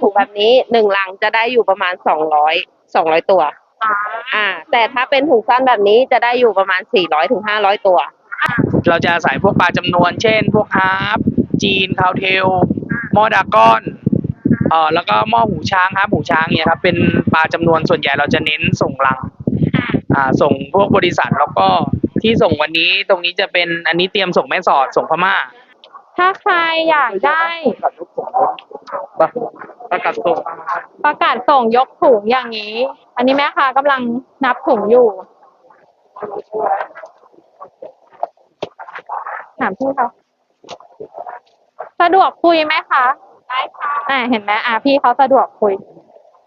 ถุงแบบนี้หนึ่งลังจะได้อยู่ประมาณสองร้อยสองร้อยตัว อ่าอ่า แต่ถ้าเป็นถุงสั้นแบบนี้จะได้อยู่ประมาณสี่ร้อยถึงห้าร้อยตัว เราจะใส่พวกปลาจำนวน เช่น พวกฮาร์ปจีนคาวเทลหม้อดากอนเอ่อแล้วก็หม้อหูช้างฮาร์ปหูช้างเนี่ยครับเป็นปลาจำนวนส่วนใหญ่เราจะเน้นส่งลัง อ่าส่งพวกบริษัทแล้วก็ที่ส่งวันนี้ตรงนี้จะเป็นอันนี้เตรียมส่งแม่สอดส่งพม่า ถ้าใครอยากได้ประกาศส่งประกาศส่งยกถุงอย่างนี้ อันนี้แม่ค้ากำลังนับถุงอยู่ ถามพี่เขาสะดวกคุยไหมคะได้ค่ะอ่าเห็นไหมอ่าพี่เขาสะดวกคุย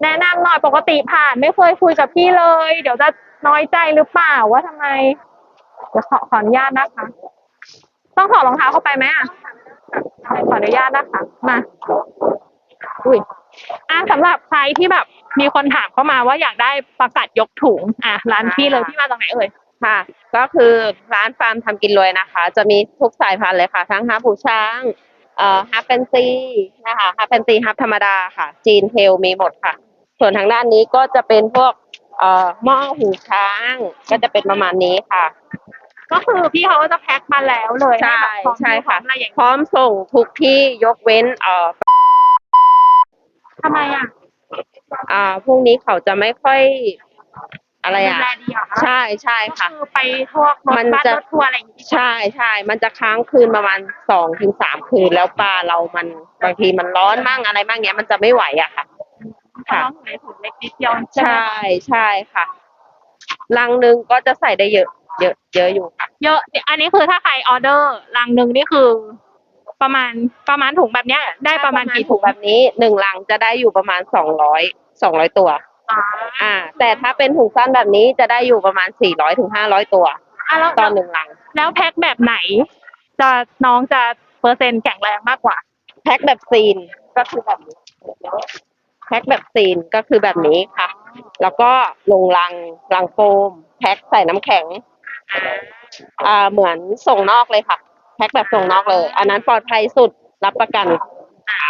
แนะนำหน่อยปกติผ่านไม่เคยคุยกับพี่เลย เดี๋ยวจะน้อยใจหรือเปล่าว่าทำไมเดี๋ยวขอขออนุญาตนะคะ ต้องถอดรองเท้าเข้าไปไหมอะ ขออนุญาตนะคะ มา อุ้ยอะสำหรับใครที่แบบ มีคนถามเข้ามาว่าอยากได้ประกาศยกถุง อะร้านพี่เลยพี่มาจากไหนเอ่ย ค่ะ ก็คือร้านฟาร์มทำกินรวยนะคะ จะมีทุกสายพันธุ์เลยค่ะ ทั้งฮับหูช้างเอ่อฮับแฟนซีนะคะฮับแฟนซีฮับธรรมดาค่ะ จีนเทลมีหมดค่ะ ส่วนทางด้านนี้ก็จะเป็นพวกเอ่อหม้อหูช้าง ก็จะเป็นประมาณนี้ค่ะ ก็คือพี่เขาก็จะแพ็คมาแล้วเลยใช่ห้แบบพร้อมใช่ค่ะ พร้อมอะไรอย่างพร้อมส่งทุกที่ยกเว้นเอ่อทำไมอะอ่าพรุ่งนี้เขาจะไม่ค่อยอะไรดูอะแลดีเหรอคะใช่ใช่ก็ค่ะ คือไปพวกรถมันบัสจะ รถทัวร์อะไรอย่างงี้ใช่ใช่ มันจะค้างคืนประมาณสองถึงสามคืนแล้วปลาเรามันบางทีมันร้อนมั่งอะไรมั่งเนี้ยมันจะไม่ไหวอะค่ะเพราะน้องอยู่ในถุงเล็กนิดเดียวใช่ไหมใช่ใช่ค่ะ ลังหนึ่งก็จะใส่ได้เยอะ เยอะเยอะอยู่ค่ะเยอะอันนี้คือถ้าใครออเดอร์ลังหนึ่งนี่คือ ประมาณประมาณถุงแบบเนี้ย ได้ประมาณกี่ถุงแบบนี้หนึ่งลังจะได้อยู่ประมาณสองร้อยสองร้อยตัวอ่าอ่า แต่ถ้าเป็นถุงสั้นแบบนี้จะได้อยู่ประมาณสี่ร้อยถึงห้าร้อยตัวอะแล้วตอนหนึ่งลัง แล้วแพ็คแบบไหน จะน้องจะเปอร์เซ็นต์แข็งแรงมากกว่า แพ็คแบบซีนก็คือแบบนี้แพ็คแบบซีนก็คือแบบนี้ค่ะ แล้วก็ลงลังลังโฟมแพ็คใส่น้ำแข็ง อ่าเหมือนส่งนอกเลยค่ะ แพ็คแบบส่งนอกเลย อันนั้นปลอดภัยสุดรับประกัน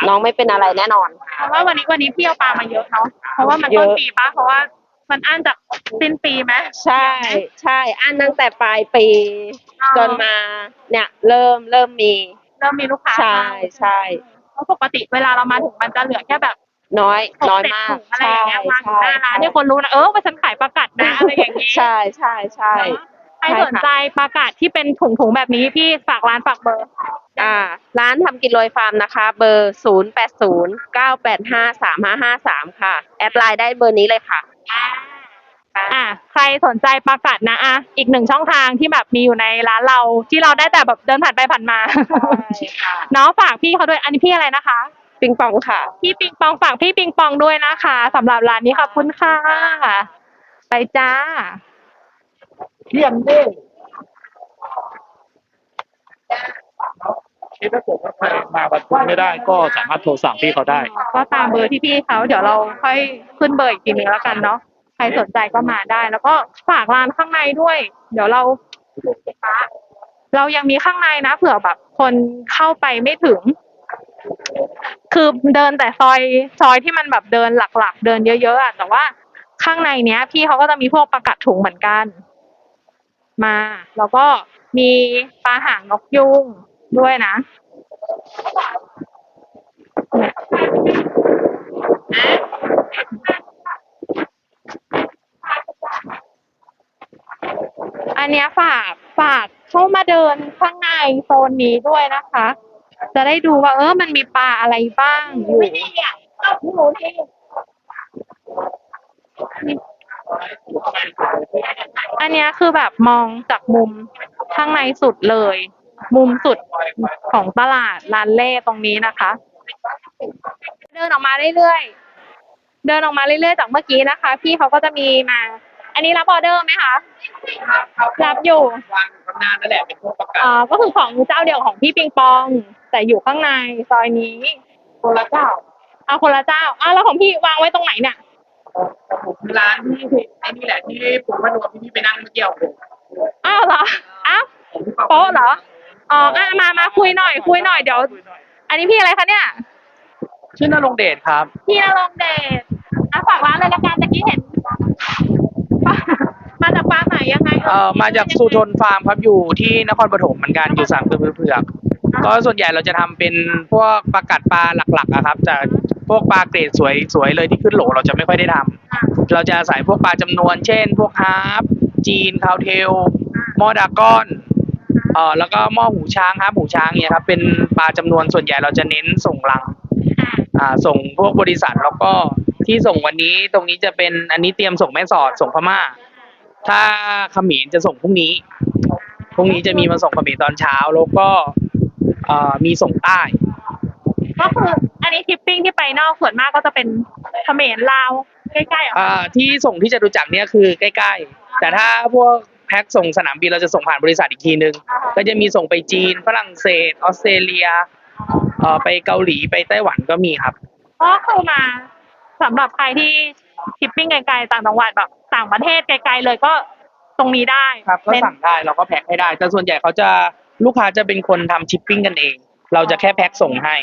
น้องไม่เป็นอะไรแน่นอน เพราะว่าวันนี้วันนี้พี่เอาปลามาเยอะเนาะเพราะว่ามันเยต้อะนปีปะเพราะว่ามันอั้นจากสิ้นปีไหมใช่ใช่อันตั้งแต่ปลายปีอ่าจนมาเนี่ย เริ่มเริ่มมี เริ่มมีลูกค้าใช่ใช่เพราะปกติเวลาเรามาถึงมันจะเหลือแค่แบบน้อยหกน้อยเจ็ดมากถุงอะไรใช่อย่างเงี้ยวางอยู่ใช่หน้าร้านให้คนรู้นะเออว่าฉันขายประกาศนะอะไรอย่างงี้ใช่ใช่ใช่เนอะ ใครใช่สนใจประกาศที่เป็นถุงๆแบบนี้พี่ฝากร้านฝากเบอร์ อ่า ร้านทำกินโรยฟาร์มนะคะ เบอร์ศูนย์แปดศูนย์เก้าแปดห้าสามห้าห้าสามค่ะ แอดไลน์ได้เบอร์นี้เลยค่ะ อะใครสนใจประกาศนะอะอีกหนึ่งช่องทางที่แบบมีอยู่ในร้านเราที่เราได้แต่แบบเดินผ่านไปผ่านมาใช่ค่ะเนาะฝากพี่เขาด้วยอันนี้พี่อะไรนะคะ ปิงปองค่ะ พี่ปิงปองฝากพี่ปิงปองด้วยนะคะสำหรับร้านนี้ขอบคุณค่ะ ไปจ้า เยี่ยมเด้ที่ถ้าเกิดว่าใครมาวันพุธไม่ได้ก็สามารถโทรสั่งพี่เขาได้ ก็ตามเบอร์ที่พี่เขาเดี๋ยวเราค่อยขึ้นเบอร์อีกทีนึงแล้วกันเนาะใครสนใจก็มาได้ แล้วก็ฝากร้านข้างในด้วย เดี๋ยวเราเรายังมีข้างในนะเผื่อแบบคนเข้าไปไม่ถึง คือเดินแต่ซอยซอยที่มันแบบเดินหลักๆ เดินเยอะๆอะแต่ว่าข้างในเนี้ย พี่เขาก็จะมีพวกประกัดถุงเหมือนกัน มา แล้วก็มีปลาหางนกยุงด้วยนะอันนี้ฝากฝากเข้ามาเดินข้างในโซนนี้ด้วยนะคะ จะได้ดูว่าเออมันมีปลาอะไรบ้างอยู่ อันเนี้ยคือแบบมองจากมุมข้างในสุดเลย มุมสุดของตลาดลานเล่ตรงนี้นะคะ เดินออกมาเรื่อยๆเดินออกมาเรื่อยๆจากเมื่อกี้นะคะ พี่เขาก็จะมีมา อันนี้รับออเดอร์ไหมคะรับอยู่วางข้างหน้านั่นแหละเป็นพวกประกาศอ่าก็คือของเจ้าเดียวของพี่ปิงปอง แต่อยู่ข้างในซอยนี้คนละเจ้าเอาคนละเจ้าอ้าวแล้วของพี่วางไว้ตรงไหนเนี่ยแต่ผมคือ ร้านที่ไอ้นี่แหละที่ผมพนวมที่พี่ไปนั่งเมื่อกี้ผมอ้าวเหรออ้าวโป๊ะเหรออ๋ออะมามาคุยหน่อย คุยหน่อยเดี๋ยว อันนี้พี่อะไรคะเนี่ยชื่อนรงค์เดชครับพี่นรงค์เดชอะฝากร้านเลยละกันตะกี้เห็น มาจากฟาร์มไหนยังไงเอ่อมาจากสุทนฟาร์มครับอยู่ที่นครปฐมเหมือนกันอยู่สามเผือกเผือก ก็ส่วนใหญ่เราจะทำเป็นพวกปลากัดปลาหลักๆอะครับแต่พวกปลาเกรดสวยสวยเลยที่ขึ้นโหลเราจะไม่ค่อยได้ทำเราจะใส่พวกปลาจำนวน เช่น พวกฮาร์ปจีนคาวเทลมอดากอนเอ่อแล้วก็หม้อหูช้างฮาร์ปหูช้างเนี่ยครับเป็นปลาจำนวนส่วนใหญ่เราจะเน้นส่งลังอ่าส่งพวกบริษัทแล้วก็ที่ส่งวันนี้ตรงนี้จะเป็นอันนี้เตรียมส่งแม่สอดส่งพม่า ถ้าเขมรจะส่งพรุ่งนี้พรุ่งนี้จะมีมาส่งเขมรตอนเช้าแล้วก็เอ่อมีส่งใต้ ก็คืออันนี้ทิปปิ้งที่ไปนอกส่วนมากก็จะเป็นเขมรลาวใกล้ๆอะอ่าที่ส่งที่จตุจักรเนี่ยคือใกล้ ๆ แต่ถ้าพวกแพ็คส่งสนามบินเราจะส่งผ่านบริษัทอีกทีนึง ก็จะมีส่งไปจีนฝรั่งเศส ออสเตรเลียเอ่อไปเกาหลีไปไต้หวันก็มีครับ ก็คือมาสำหรับใครที่ทิปปิ้งไกลๆต่างจังหวัดแบบต่างประเทศไกลๆเลยก็ตรงนี้ได้ครับก็เน้นสั่งได้เราก็แพ็คให้ได้ แต่ส่วนใหญ่เขาจะ ลูกค้าจะเป็นคนทำชิปปิ้งกันเอง เราจะแค่แพ็คส่งให้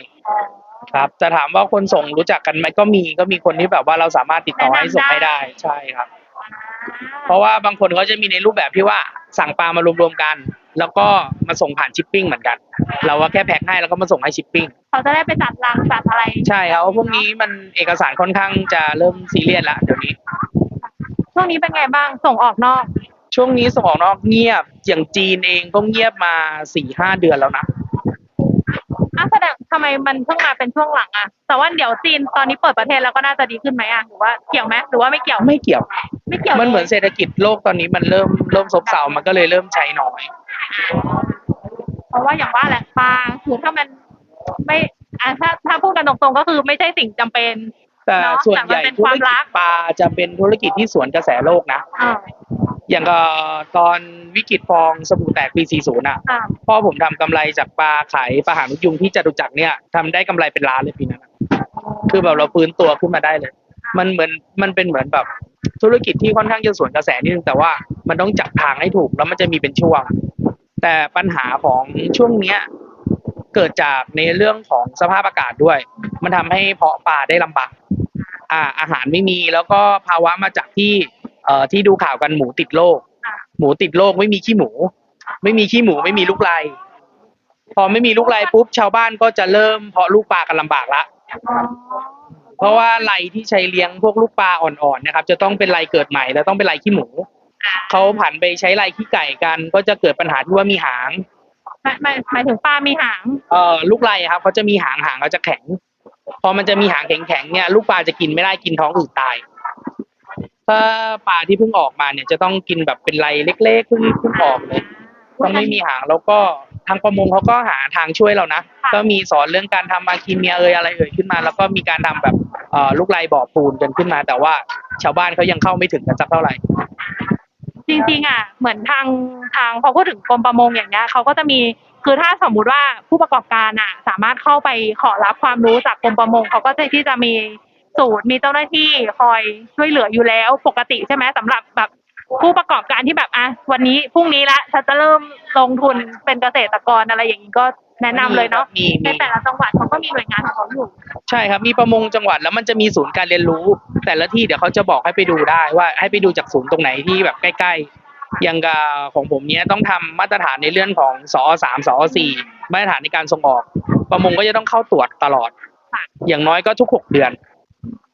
ครับจะถามว่าคนส่งรู้จักกันไหมก็มีก็มีคนที่แบบว่าเราสามารถติดต่อให้ส่งให้ได้ใช่ครับ เพราะว่าบางคนเขาจะมีในรูปแบบที่ว่าสั่งปลามารวมๆกัน แล้วก็มาส่งผ่านชิปปิ้งเหมือนกัน เราก็แค่แพ็คให้แล้วก็มาส่งให้ชิปปิ้ง เขาจะได้ไปจัดรังจัดอะไรใช่ครับเพราะพวกนี้มันเอกสารค่อนข้างจะเริ่มซีเรียสละเดี๋ยวนี้ ช่วงนี้เป็นไงบ้างส่งออกนอก ช่วงนี้ส่งออกนอกเงียบอย่างจีนเองก็เงียบมาสี่ห้าเดือนแล้วนะอะแสดงทำไมมันเพิ่งมาเป็นช่วงหลังอะ แต่ว่าเดี๋ยวจีนตอนนี้เปิดประเทศแล้วก็น่าจะดีขึ้นไหมอะหรือว่าเกี่ยวไหมหรือว่าไม่เกี่ยวไม่เกี่ยว ไม่เกี่ยวมันเหมือนเศรษฐกิจโลกตอนนี้มันเริ่มเริ่มซบเซามันก็เลยเริ่มใช้น้อย เพราะว่าอย่างว่าแหละปลาคือถ้ามันไม่อะถ้าถ้าพูดกันตรงๆก็คือไม่ใช่สิ่งจำเป็นแต่เนอะส่วนใหญ่แต่มันเป็นธุควารมกิรัจกปลาจะเป็นธุรกิจที่สวนกระแสโลกนะอ่า อย่างก็ตอนวิกฤตฟองสบู่แตกปี 40 อะอ่าพ่อผมทำกำไรจากปลาขายปลาหางนกยุงที่จตุจักรเนี่ยทำได้กำไรเป็นล้านเลยปีนั้นอะคือแบบเราฟื้นตัวขึ้นมาได้เลย มันเหมือนมันเป็นเหมือนแบบธุรกิจที่ค่อนข้างจะสวนกระแสนิดนึงแต่ว่ามันต้องจับทางให้ถูกแล้วมันจะมีเป็นช่วง แต่ปัญหาของช่วงเนี้ยเกิดจากในเรื่องของสภาพอากาศด้วย มันทำให้เพาะปลาได้ลำบากอ่าอาหารไม่มีแล้วก็ภาวะมาจากที่ เอ่อที่ดูข่าวกันหมูติดโรคอ่าหมูติดโรคไม่มีขี้หมู ไม่มีขี้หมูไม่มีลูกไยพอไม่มีลูกไยปุ๊บชาวบ้านก็จะเริ่มเพาะลูกปลากันลำบากละอ๋อเพราะว่าไลที่ใช้เลี้ยงพวกลูกปลาอ่อนๆนะครับ จะต้องเป็นไลเกิดใหม่แล้วต้องเป็นไลขี้หมู เขาผันไปใช้ไลขี้ไก่กัน ก็จะเกิดปัญหาที่ว่ามีหาง หมายหมายหมายถึงปลามีหาง เอ่อลูกไลครับเขาจะมีหางหางเขาจะแข็ง พอมันจะมีหางแข็งๆเนี่ยลูกปลาจะกินไม่ได้กินท้องอืดตาย ถ้าปลาที่เพิ่งออกมาเนี่ยจะต้องกินแบบเป็นไลเล็กๆเพิ่งเพิ่งออกเลยต้องไม่มีหางแล้วก็ทางประมงเขาก็หาทางช่วยเรานะค่ะก็มีสอนเรื่องการทำมาคีเมียเอยอะไรเอ่ยขึ้นมา แล้วก็มีการทำแบบเอ่อลูกไลบ่อปูนกันขึ้นมา แต่ว่าชาวบ้านเขายังเข้าไม่ถึงกันสักเท่าไหร่จริงๆอะเหมือนทางทางพอพูดถึงกรมประมงอย่างเงี้ยเขาก็จะมีคือถ้าสมมุติว่าผู้ประกอบการอะ สามารถเข้าไปขอรับความรู้จากกรมประมงเขาก็จะที่จะมี ศูนย์มีเจ้าหน้าที่คอยช่วยเหลืออยู่แล้วปกติใช่ไหมสำหรับแบบผู้ประกอบการที่แบบอะวันนี้พรุ่งนี้ละฉันจะเริ่มลงทุนเป็นเกษตรกรอะไรอย่างนี้ก็แนะนำเลยเนาะมีในมีแต่ละจังหวัดเขาก็มีหน่วยงานของเขาอยู่ใช่ครับมีประมงจังหวัดแล้วมันจะมีศูนย์การเรียนรู้ แต่ละที่เดี๋ยวเขาจะบอกให้ไปดูได้ว่าให้ไปดูจากศูนย์ตรงไหนที่แบบใกล้ๆอย่างกับของผมเนี้ยต้องทำมาตรฐานในเรื่องของสอสามสอสี่มาตรฐานในการส่งออก ประมงก็จะต้องเข้าตรวจตลอด อย่างน้อยก็ทุกหกเดือน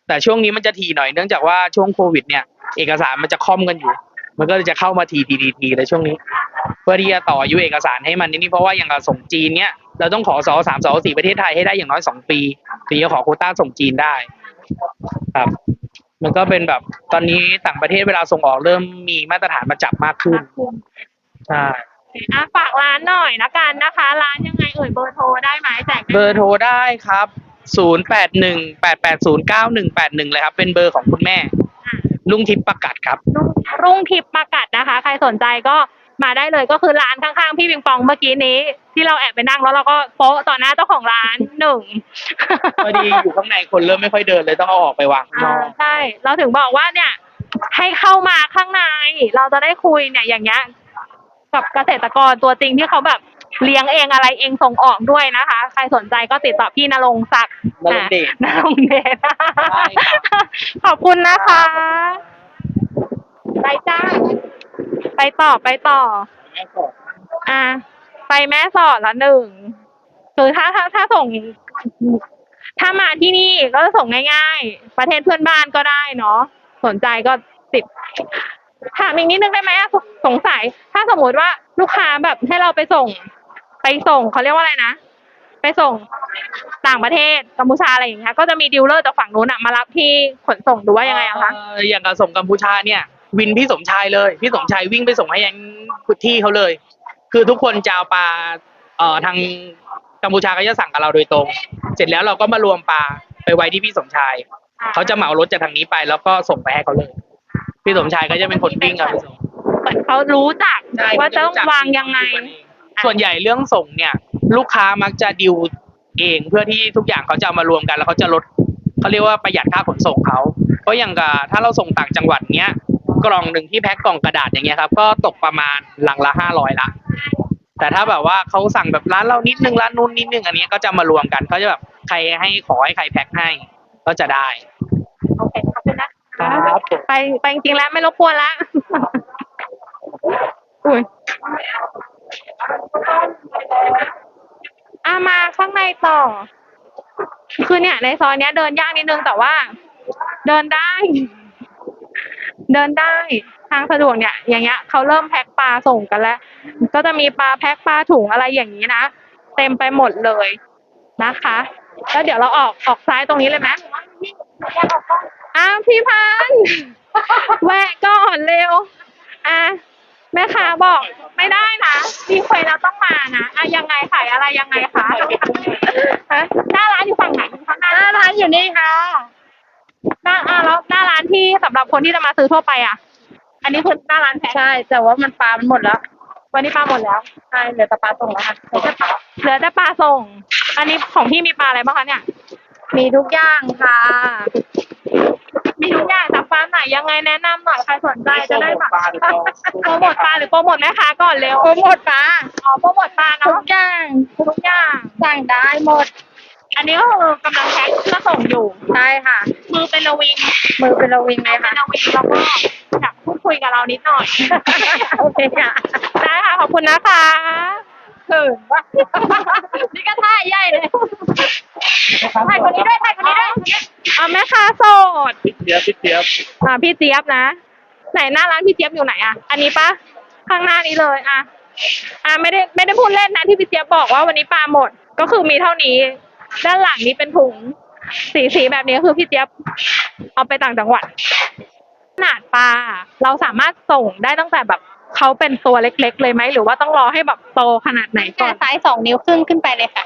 แต่ช่วงนี้มันจะทีหน่อยเนื่องจากว่าช่วงโควิด เนี่ย เอกสารมันจะค่อมกันอยู่ มันก็เลยจะเข้ามาทีทีทีทีเลยช่วงนี้ เพื่อที่จะต่ออายุเอกสารให้มันนี่เพราะว่าอย่างกับส่งจีนเนี่ยเราต้องขอสอสามสอสี่ประเทศไทยให้ได้อย่างน้อยสองปีถึงจะขอโควต้าส่งจีนได้ ครับ มันก็เป็นแบบตอนนี้ต่างประเทศเวลาส่งออกเริ่มมีมาตรฐานมาจับมากขึ้นใช่อะฝากร้านหน่อยนะกันนะคะ ร้านยังไงเอ่ยเบอร์โทรได้ไหมแจกได้ไหมเบอร์โทรได้ครับ ศูนย์แปดหนึ่งแปดแปดศูนย์เก้าหนึ่งแปดหนึ่งเลยครับ เป็นเบอร์ของคุณแม่ ลุงทิพย์ประกาศครับ รุ่งรุ่งทิพย์มากัดนะคะ ใครสนใจก็มาได้เลยก็คือร้านข้างๆพี่ปิงปองเมื่อกี้นี้ ที่เราแอบไปนั่งแล้วเราก็โป๊ะต่อหน้าเจ้าของร้านหนึ่ง พอดีอยู่ข้างในคนเริ่มไม่ค่อยเดินเลยต้องเอาออกไปวางข้างนอ่าอกใช่ เราถึงบอกว่าเนี่ย ให้เข้ามาข้างใน เราจะได้คุยเนี่ยอย่างเงี้ยกับเกษตรกรตัวจริงที่เขาแบบ เลี้ยงเองอะไรเองส่งออกด้วยนะคะ ใครสนใจก็ติดต่อพี่นรงค์ศักดิ์นรงค์เดชนรงค์เดชได้ครับขอบคุณนะคะ ไปจ้า ไปต่อไปต่อ อะไปแม่สอดละหนึ่งคือถ้าถ้าถ้าส่ง ถ้ามาที่นี่ก็จะส่งง่ายๆ ประเทศเพื่อนบ้านก็ได้เนาะสนใจก็ติดถามอีกนิดนึงได้ไหมอะสสงสัย ถ้าสมมติว่าลูกค้าแบบให้เราไปส่ง ไปส่งเขาเรียกว่าอะไรนะ ไปส่งต่างประเทศกัมพูชาอะไรอย่างเงี้ยก็จะมีดีลเลอร์จากฝั่งนู้นอะมารับที่ขนส่งหรือว่ายังไงอะคะเอ่ออย่างกับส่งกัมพูชาเนี่ย วินพี่สมชายเลย พี่สมชายวิ่งไปส่งให้ยังที่เขาเลย คือทุกคนจะเอาปลาเอ่อทางกัมพูชาก็จะสั่งกับเราโดยตรง เสร็จแล้วเราก็มารวมปลาไปไว้ที่พี่สมชายเขาจะเหมารถจากทางนี้ไป แล้วก็ส่งไปให้เขาเลย พี่สมชายก็จะเป็นคนวิ่งกับไปส่ง เหมือนเขารู้จักว่าจะต้องวางยังไง ส่วนใหญ่เรื่องส่งเนี่ย ลูกค้ามักจะดิวเองเพื่อที่ทุกอย่างเขาจะเอามารวมกัน แล้วเขาจะลดเขาเรียกว่าประหยัดค่าขนส่งเขาเพราะอย่างกับถ้าเราส่งต่างจังหวัดเนี้ยกล่องหนึ่งที่แพ็คกล่องกระดาษอย่างเงี้ยครับก็ตกประมาณหลังละห้าร้อยละ แต่ถ้าแบบว่าเขาสั่งแบบร้านเรานิดนึงร้านนู้นนิดนึงอันนี้ก็จะมารวมกันเขาจะแบบใครให้ขอให้ใครแพ็คให้ ก็จะได้โอเคขอบคุณนะครับผมไปไปจริงๆแล้วไม่รบกวนละอุ้ย อามาข้างในต่อ คือเนี่ย ในซอยเนี้ยเดินยากนิดนึงแต่ว่า เดินได้ เดินได้ทางสะดวกเนี่ย อย่างเงี้ยเขาเริ่มแพ็คปลาส่งกันแล้ว ก็จะมีปลาแพ็คปลาถุงอะไรอย่างนี้นะเต็มไปหมดเลยนะคะ แล้วเดี๋ยวเราออกออกซ้ายตรงนี้เลยไหมอ้าวพี่พันแวะก่อนเร็วอะ แม่ค้าบอกไม่ได้นะมีคุยแล้วต้องมานะอะยังไงขายอะไรยังไงคะฮะหน้าร้านอยู่ฝั่งไหนข้างหน้าหน้าร้านอยู่นี่ค่ะหน้าอะแล้วหน้าร้านที่สำหรับคนที่จะมาซื้อทั่วไปอะ อันนี้คือหน้าร้านแพ็คใช่ แต่ว่ามันปลามันหมดแล้ววันนี้ปลาหมดแล้วใช่เหลือแต่ปลาส่งแล้วค่ะเหลือแต่ปลาเหลือแต่ปลาส่ง อันนี้ของพี่มีปลาอะไรบ้างคะเนี่ย มีทุกอย่างค่ะ มีทุกอย่างจากฟาร์มไหนยังไงแนะนำหน่อยใครสนใจจะได้แบบโปรโมทปลาหรือโปรโมทแม่ค้าก่อนเร็วโปรโมทปลาอ๋อโปรโมทปลาทุเนาะกอย่างทุกอย่างสั่งได้หมดอันนี้ก็คือกำลังแพ็คเพื่อส่งอยู่ใช่ค่ะ มือเป็นระวิงมือเป็นระวิงเลมือยเป็ค่ะ นระวิงแล้วก็อยากพูดคุยกับเรานิดหน่อย โอเคค่ะ ได้ค่ะขอบคุณนะคะ เขินว่ะนี่ก็ท่าใหญ่เลยถ่ายคนนี้ด้วยถ่ายคนนี้ด้วยเอาแม่ค้าโสดเดี๋ยวพี่เจี๊ยบอ่าพี่เจี๊ยบนะ ไหนหน้าร้านพี่เจี๊ยบอยู่ไหนอะ อันนี้ปะข้างหน้านี้เลยอะอ่าไม่ได้ไม่ได้พูดเล่นนะที่พี่เจี๊ยบบอกว่าวันนี้ปลาหมดก็คือมีเท่านี้ ด้านหลังนี้เป็นถุง สีสีแบบนี้คือพี่เจี๊ยบเอาไปต่างจังหวัดขนาดปลาเราสามารถส่งได้ตั้งแต่แบบ เขาเป็นตัวเล็ก ๆ เลยไหม หรือว่าต้องรอให้แบบโตขนาดไหนก่อนนไซส์สองนิ้วครึ่งขึ้นไปเลยค่ะ